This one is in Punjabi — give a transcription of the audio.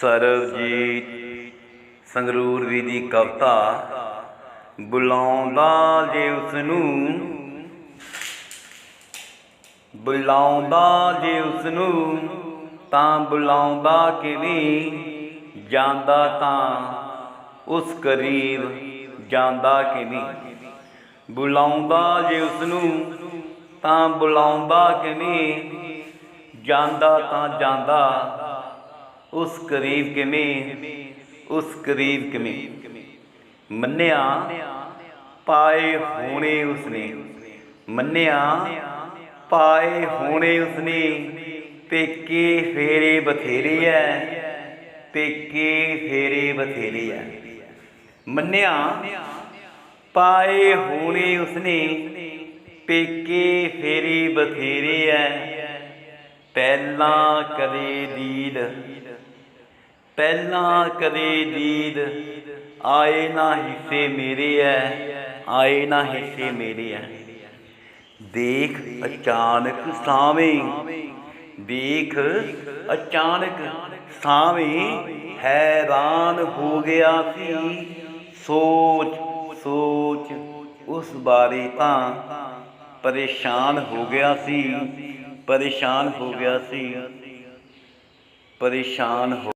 ਸਰਬਜੀਤ ਸੰਗਰੂਰ ਵੀ ਦੀ ਕਵਿਤਾ, ਬੁਲਾਉਂਦਾ ਜੇ ਉਸ ਨੂੰ ਬੁਲਾਉਂਦਾ ਜੇ ਉਸ ਨੂੰ ਤਾਂ ਬੁਲਾਉਂਦਾ ਕਿਵੇਂ? ਜਾਂਦਾ ਤਾਂ ਉਸ ਕਰੀਬ ਜਾਂਦਾ ਕਿਵੇਂ? ਬੁਲਾਉਂਦਾ ਜੇ ਉਸ ਨੂੰ ਤਾਂ ਬੁਲਾਉਂਦਾ ਕਿਵੇਂ? ਜਾਂਦਾ ਤਾਂ ਜਾਂਦਾ ਉਸ ਕਰੀਬ ਕਿਵੇਂ? ਉਸ ਕਰੀਬ ਕਿਵੇਂ? ਮੰਨਿਆ, ਪਾਏ ਹੋਣੇ ਉਸਨੇ। ਮੰਨਿਆ, ਪਾਏ ਹੋਣੇ ਉਸਨੇ। ਪੇਕੇ ਫੇਰੇ ਬਥੇਰੇ ਐ। ਪੇਕੇ ਫੇਰੇ ਬਥੇਰੇ ਐ। ਮੰਨਿਆ, ਪਾਏ ਹੋਣੇ ਉਸਨੇ। ਪੇਕੇ ਫੇਰੇ ਬਥੇਰੇ ਐ। ਪਹਿਲਾਂ ਕਦੇ ਦੀਦ ਪਹਿਲਾਂ ਕਦੇ ਦੀਦ ਆਏ ਨਾ ਹਿੱਸੇ ਮੇਰੇ ਐ, ਆਏ ਨਾ ਹਿੱਸੇ ਮੇਰੇ ਐ। ਦੇਖ ਅਚਾਨਕ ਸਾਵੇਂ, ਦੇਖ ਅਚਾਨਕ ਸਾਵੇਂ ਹੈਰਾਨ ਹੋ ਗਿਆ ਸੀ। ਸੋਚ ਸੋਚ, ਉਸ ਬਾਰੇ ਤਾਂ ਪਰੇਸ਼ਾਨ ਹੋ ਗਿਆ ਸੀ, ਪਰੇਸ਼ਾਨ ਹੋ ਗਿਆ ਸੀ, ਪਰੇਸ਼ਾਨ ਹੋ